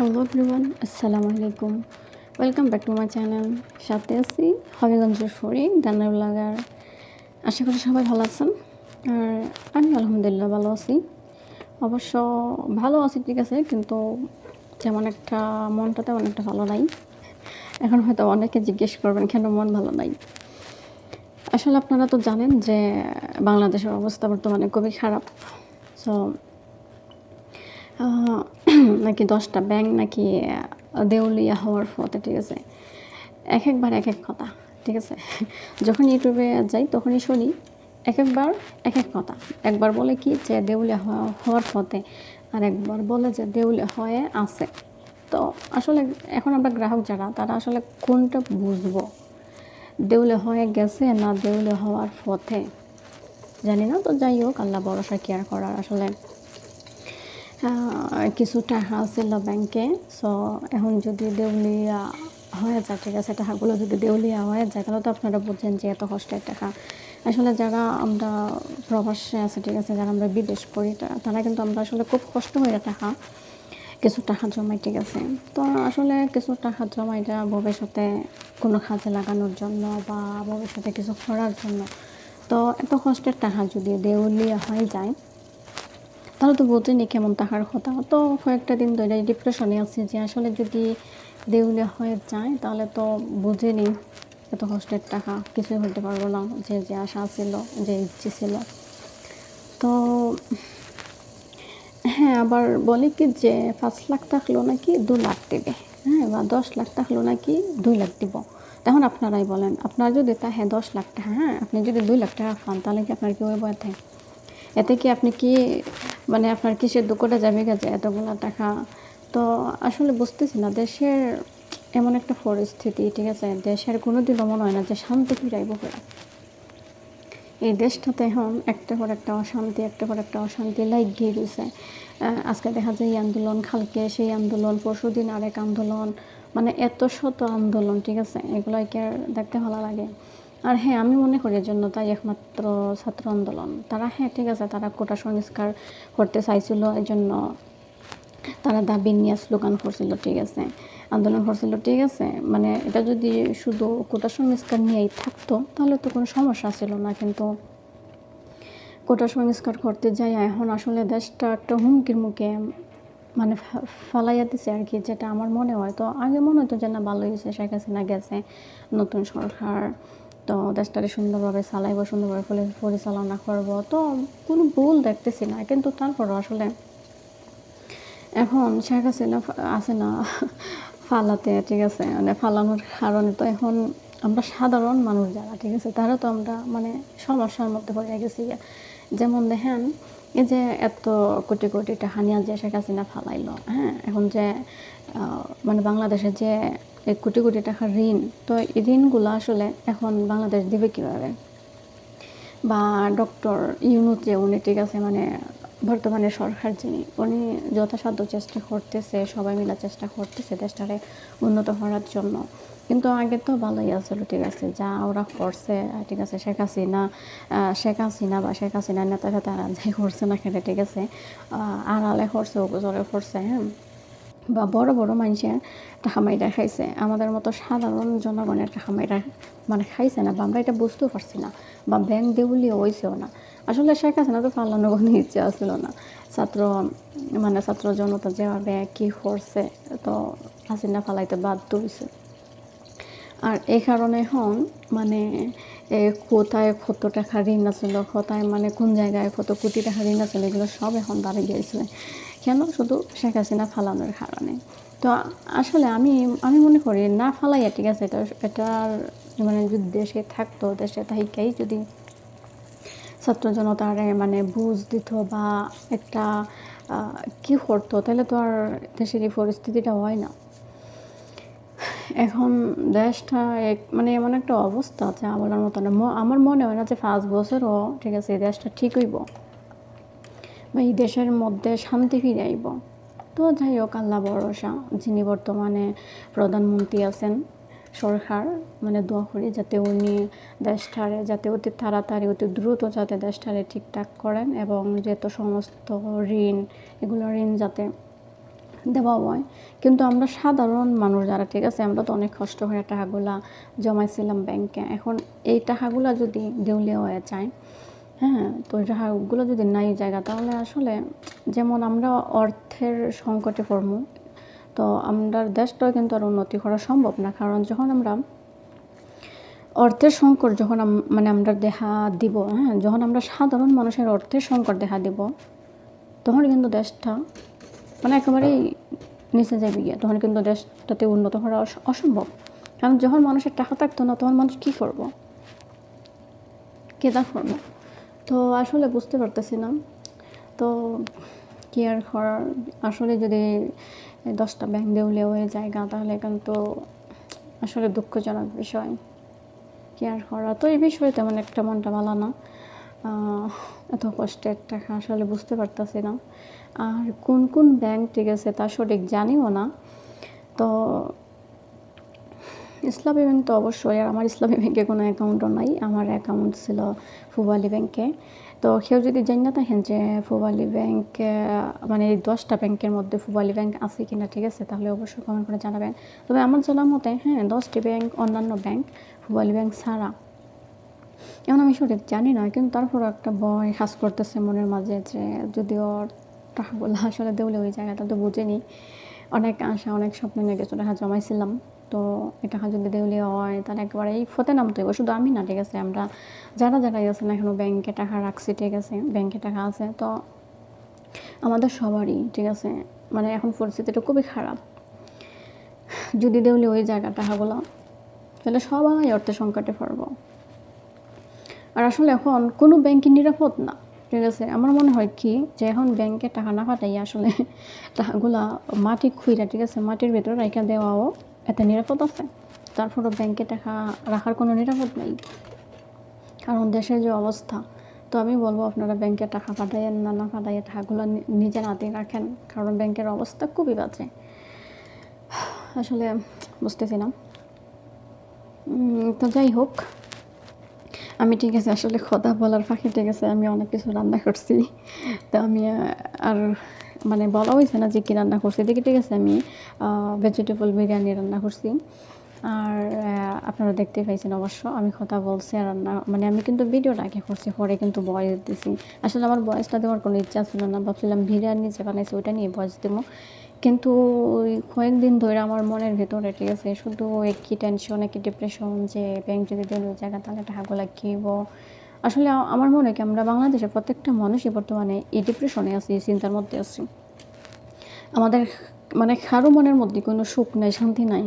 Hello everyone আসসালামু আলাইকুম welcome back to my channel সাথে আছি হবিগঞ্জের ফরি দান্নার ব্লগার। আশা করি সবাই ভালো আছেন। আর আমি আলহামদুলিল্লাহ ভালো আছি। অবশ্য ভালো আছি, ঠিক আছে, কিন্তু যেমন একটা মনটা তেমন একটা ভালো নাই। এখন হয়তো অনেকে জিজ্ঞেস করবেন, কেন মন ভালো নাই? আসলে আপনারা তো জানেন যে বাংলাদেশের অবস্থা বর্তমানে খুবই খারাপ। সো নাকি দশটা ব্যাংক নাকি দেউলিয়া হওয়ার পথে, ঠিক আছে? এক একবার এক এক কথা, ঠিক আছে? যখন ইউটিউবে যাই তখনই শুনি, এক একবার এক এক কথা। একবার বলে কি যে দেউলিয়া হওয়া- হওয়ার পথে, আর একবার বলে যে দেউলিয়া হয়ে আছে। তো আসলে এখন আমরা গ্রাহক যারা, তারা আসলে কোনটা বুঝব? দেউলে হয়ে গেছে না দেউলে হওয়ার পথে? জানি না, তো যাই হোক, আল্লাহ ভরসা কেয়ার করার আসলে কিছু টাকা ছিল ব্যাংকে সো এখন যদি দেউলিয়া হয়ে যায়, ঠিক আছে, টাকাগুলো যদি দেউলিয়া হয়ে যায়, তাহলে তো আপনারা বুঝছেন যে এত কষ্টের টাকা। আসলে যারা আমরা প্রবাসে আছে, ঠিক আছে, যারা আমরা বিদেশ তা- তারা কিন্তু আমরা আসলে খুব কষ্ট হয়ে টাকা, কিছু টাকা জমাই, ঠিক আছে। তো আসলে কিছু টাকা জমাই এটা ভবিষ্যতে কোনো কাজে লাগানোর জন্য বা ভবিষ্যতে কিছু করার জন্য, তো এত কষ্টের টাকা যদি দেউলিয়া হয়ে যায় তাহলে তো বোঝেনি কেমন টাকার কথা। তো কয়েকটা দিন ধরে ডিপ্রেশনে আছি যে আসলে যদি দেউলিয়া হয়ে যায়, তাহলে তো বুঝেনি এত কষ্টের টাকা, কিছুই হতে পারব না যে যে আশা ছিল, যে ইচ্ছে ছিল। তো হ্যাঁ আবার বলে কি যে পাঁচ লাখ থাকল নাকি দু লাখ দেবে। হ্যাঁ বা দশ লাখ থাকল নাকি দুই লাখ দিব। তখন আপনারাই বলেন, আপনার যদি তা হ্যাঁ দশ লাখ টাকা হ্যাঁ আপনি যদি দুই লাখ টাকা পান তাহলে কি আপনার কি ওই বয়াতে এতে কি আপনি কি মানে আপনার কিসের দুঃখটা যাবে গেছে এতগুলো টাকা? তো আসলে বুঝতেছি না দেশের এমন একটা পরিস্থিতি ঠিক আছে? দেশের কোনো দিনও মনে হয় না যে শান্তি ফিরাইব করে এই দেশটাতে এখন একটা পর একটা অশান্তি একটা পর একটা অশান্তি লাগিয়ে রয়েছে আহ, আজকে দেখা যায় এই আন্দোলন খালকে সেই আন্দোলন পরশুদিন আরেক আন্দোলন মানে এত শত আন্দোলন ঠিক আছে? এগুলোকে আর দেখতে ভালো লাগে। আর হ্যাঁ আমি মনে করি এর জন্য তাই একমাত্র ছাত্র আন্দোলন। তারা হ্যাঁ ঠিক আছে, তারা কোটা সংস্কার করতে চাইছিল এই জন্য তারা দাবি নিয়ে স্লোগান করছিল, ঠিক আছে, আন্দোলন করছিল, ঠিক আছে। মানে এটা যদি শুধু কোটা সংস্কার নিয়েই থাকতো, তাহলে তো কোনো সমস্যা ছিল না, কিন্তু কোটা সংস্কার করতে যাই এখন আসলে দেশটা একটা হুমকির মুখে মানে ফালাইয়া দিছে আর কি, যেটা আমার মনে হয়। তো আগে মনে হতো যে না ভালো হয়েছে, শেখ হাসিনা গেছে, নতুন সরকার তো দেশটাকে সুন্দরভাবে চালাইব, সুন্দরভাবে পরি- পরিচালনা করব। তো কোনো ভুল দেখতেছি না, কিন্তু তারপরও আসলে এখন শেখ হাসিনা আছে না, ফালাতে, ঠিক আছে? মানে ফালানোর কারণে তো এখন আমরা সাধারণ মানুষ যারা, ঠিক আছে? তারা তো আমরা মানে সমস্যার মধ্যে পড়ে গেছি। যেমন দেখেন, এই যে এত কোটি কোটি টাকা নিয়ে যে শেখ হাসিনা ফালাইলো হ্যাঁ? এখন যে মানে বাংলাদেশে যে এই কোটি কোটি টাকার ঋণ। তো এই ঋণগুলো আসলে এখন বাংলাদেশ দিবে কীভাবে? বা ডক্টর ইউনুস যে উনি ঠিক আছে মানে বর্তমানে সরকার যিনি, উনি যথাসাধ্য চেষ্টা করতেছে, সবাই মিলে চেষ্টা করতেছে দেশটারে উন্নত করার জন্য। কিন্তু আগে তো ভালোই আসলো ঠিক আছে, যা ওরা করছে ঠিক আছে, শেখ হাসিনা শেখ হাসিনা বা শেখ হাসিনার নেতারা তারা যাই করছে না খেলে ঠিক আছে আড়ালে করছে, উপজরে করছে হ্যাঁ? বা বড় বড় মানুষের টাকা মাইরা খাইছে। আমাদের মতো সাধারণ জনগণের টাকা মাইরা মানে খাইছে না, বা আমরা এটা বুঝতেও পারছি না, বা ব্যাংক দেউলিও হয়েছেও না। আসলে শেখ হাসিনা তো ফালানো কোনো ইচ্ছে আসছিল না। ছাত্র মানে ছাত্র জনতা যেভাবে কী করছে, তো হাসিনা ফালাইতে বাধ্য হয়েছে আর এই কারণে এখন মানে কোথায় কত টাকা ঋণ আছিল কোথায় মানে কোন জায়গায় কত কোটি টাকা ঋণ আছিল এগুলো সব এখন দাঁড়িয়ে গিয়েছে। কেন? শুধু শেখ হাসিনা ফালানোর কারণে। তো আসলে আমি আমি মনে করি না ফালাইয়া ঠিক আছে, এটা এটার মানে যদি দেশে থাকতো, দেশে থাইকাই যদি ছাত্র জনতারে মানে বুঝ দিত বা একটা কি করতো, তাহলে তো আর দেশের এই পরিস্থিতিটা হয় না। এখন দেশটা এক মানে এমন একটা অবস্থা যা বলার মতো আমার মনে হয় না যে পাঁচ বছরও ঠিক আছে, এই দেশটা ঠিক হইব। এই দেশের মধ্যে শান্তি ফিরে আইব। তো যাই হোক, আল্লাহ ভরসা, যিনি বর্তমানে প্রধানমন্ত্রী আছেন, সরকার মানে দোয়া করি যাতে উনি দেশটারে, যাতে অতি তাড়াতাড়ি, অতি দ্রুত যাতে দেশটারে ঠিকঠাক করেন এবং যেহেতু সমস্ত ঋণ, এগুলো ঋণ যাতে দেওয়া হয়। কিন্তু আমরা সাধারণ মানুষ যারা, ঠিক আছে, আমরা তো অনেক কষ্ট হয়ে টাকাগুলা জমাইছিলাম ব্যাংকে। এখন এই টাকাগুলা যদি দেউলিয়া হয়ে যায় হ্যাঁ তো টাকাগুলো যদি নাই জায়গা, তাহলে আসলে যেমন আমরা অর্থের সংকটে পড়ব তো আমরা দেশটাও কিন্তু আর উন্নতি করা সম্ভব না। কারণ যখন আমরা অর্থের সংকট যখন মানে আমরা দেখা দিব হ্যাঁ যখন আমরা সাধারণ মানুষের অর্থের সংকট দেখা দিব, তখন কিন্তু দেশটা মানে একেবারেই নিচে যাবে গিয়ে, তখন কিন্তু দেশটাতে উন্নত করা অসম্ভব। কারণ যখন মানুষের টাকা থাকতো না, তখন মানুষ কী করব? কে তা করব? তো আসলে বুঝতে পারতেছি না। তো কি আর করার? আসলে যদি দশটা ব্যাংক দেউলিয়া হয়ে যায় জায়গা তাহলে কিন্তু আসলে দুঃখজনক বিষয়। কি আর করা তো এই বিষয়ে তেমন একটা মনটা ভালো না। এত কষ্টের টাকা আসলে বুঝতে পারতাছি না। আর কোন কোন ব্যাংক ঠিক আছে তা সঠিক জানিও না। তো ইসলামী ব্যাংক তো অবশ্যই, আর আমার ইসলামী ব্যাংকে কোনো অ্যাকাউন্টও নাই। আমার অ্যাকাউন্ট ছিল ফুবালি ব্যাংকে। তো কেউ যদি জানি না থাকেন যে ফুবালি ব্যাংক মানে এই দশটা ব্যাংকের মধ্যে ফুবালি ব্যাংক আছে কিনা, ঠিক আছে? তাহলে অবশ্যই কমেন্ট করে জানাবেন। তবে আমার জানার মতে হ্যাঁ দশটি ব্যাংক, অন্যান্য ব্যাংক ফুবালি ব্যাংক ছাড়া। এখন আমি সঠিক জানি না, কিন্তু তারপরও একটা ভয় কাজ করতেছে মনের মাঝে যে যদিও টাকাগুলো আসলে দেউলে ওই জায়গাটা তো বুঝিনি। অনেক আশা, অনেক স্বপ্ন নিয়ে কিছু টাকা জমাইছিলাম। তো এই টাকা যদি দেউলিয়া হয় তাহলে একেবারে এই ফতে নামতে হবে শুধু আমি না, ঠিক আছে? আমরা যারা যারা আছে না এখনও ব্যাংকে টাকা রাখছি, ঠিক আছে? ব্যাংকে টাকা আছে, তো আমাদের সবারই, ঠিক আছে? মানে এখন পরিস্থিতিটা খুবই খারাপ। যদি দেউলি ওই জায়গা টাকাগুলো, তাহলে সবাই অর্থ সংকটে পড়ব। আর আসলে এখন কোনো ব্যাংকই নিরাপদ না, ঠিক আছে? আমার মনে হয় কি, যে এখন ব্যাংকে টাকা না পাঠাই আসলে টাকাগুলা মাটি খুঁড়া ঠিক আছে? মাটির ভেতরে রেখে দেওয়াও এতে নিরাপদ আছে। তারপরও ব্যাংকে টাকা রাখার কোনো নিরাপদ নেই। কারণ দেশের যে অবস্থা, তো আমি বলব আপনারা ব্যাংকে টাকা পাঠাইয়েন না না পাঠাইয়ে টাকাগুলো নিজের হাতে রাখেন। কারণ ব্যাংকের অবস্থা খুবই বাজে। আসলে বুঝতেছি না। তো যাই হোক। আমি ঠিক আছে, আসলে কথা বলার ফাঁকে ঠিক আছে, আমি অনেক কিছু রান্না করছি। তো আমি আর মানে বলা হয়েছে না যে কী রান্না করছি। দেখি, ঠিক আছে, আমি ভেজিটেবল বিরিয়ানি রান্না করছি। আর আপনারা দেখতে পাইছেন অবশ্য, আমি কথা বলছি আর রান্না মানে আমি কিন্তু ভিডিওটা আগে করছি, পরে কিন্তু ভয়েস দিছি। আসলে আমার বয়সটা দেওয়ার কোনো ইচ্ছা ছিল না, ভাবছিলাম বিরিয়ানি যে বানাইছি, ওইটা নিয়ে ভয়েস দেবো। কিন্তু ওই কয়েকদিন ধরে আমার মনের ভিতরে, ঠিক আছে, শুধু একই টেনশন একই ডিপ্রেশন যে ব্যাংক যদি দেন ওই জায়গা তাহলে টাকাগুলো কিনব আসলে আমার মনে কি, আমরা বাংলাদেশের প্রত্যেকটা মানুষই বর্তমানে এই ডিপ্রেশনে আছি, এই চিন্তার মধ্যে আছি। আমাদের মানে কারও মনের মধ্যে কোনো সুখ নাই, শান্তি নাই।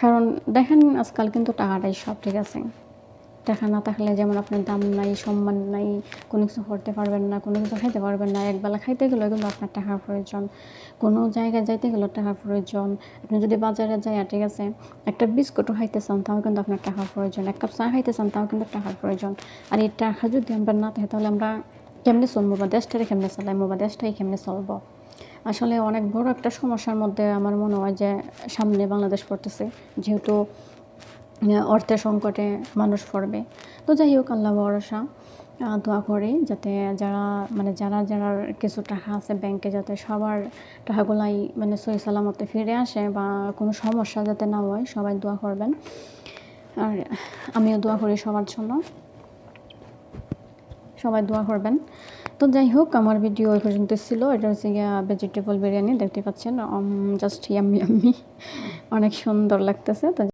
কারণ দেখেন আজকাল কিন্তু টাকাটাই সব, ঠিক আছে? টাকা না থাকলে যেমন আপনার দাম নাই, সম্মান নাই, কোনো কিছু করতে পারবেন না, কোনো কিছু খাইতে পারবেন না একবেলা খাইতে গেলেও কিন্তু আপনার টাকার প্রয়োজন। কোনো জায়গায় যাইতে গেলেও টাকার প্রয়োজন। আপনি যদি বাজারে যায় ঠিক আছে, একটা বিস্কুটও খাইতে চান, তাও কিন্তু আপনার টাকার প্রয়োজন। এক কাপ চা খাইতে চান, তাও কিন্তু টাকার প্রয়োজন। আর এই টাকা যদি আমরা না থাকে, তাহলে আমরা কেমনে চলবো বা দেশটারে কেমনে চালাইবো বা দেশটাই কেমনে চলবো? আসলে অনেক বড় একটা সমস্যার মধ্যে আমার মনে হয় যে সামনে বাংলাদেশ পড়তেছে। যেহেতু অর্থের সংকটে মানুষ পড়বে। তো যাই হোক, আল্লাহ ভরসা দোয়া করি যাতে যারা মানে যারা যারা কিছু টাকা আছে ব্যাংকে যাতে সবার টাকাগুলাই মানে সহি সালামতে ফিরে আসে বা কোনো সমস্যা যাতে না হয়, সবাই দোয়া করবেন। আর আমিও দোয়া করি সবার জন্য। সবাই দোয়া করবেন। তো যাই হোক, আমার ভিডিও ওই পর্যন্ত ছিল। এটা হচ্ছে গিয়া ভেজিটেবল বিরিয়ানি, দেখতে পাচ্ছেন? জাস্ট ইয়াম্মি ইয়াম্মি অনেক সুন্দর লাগতেছে, তো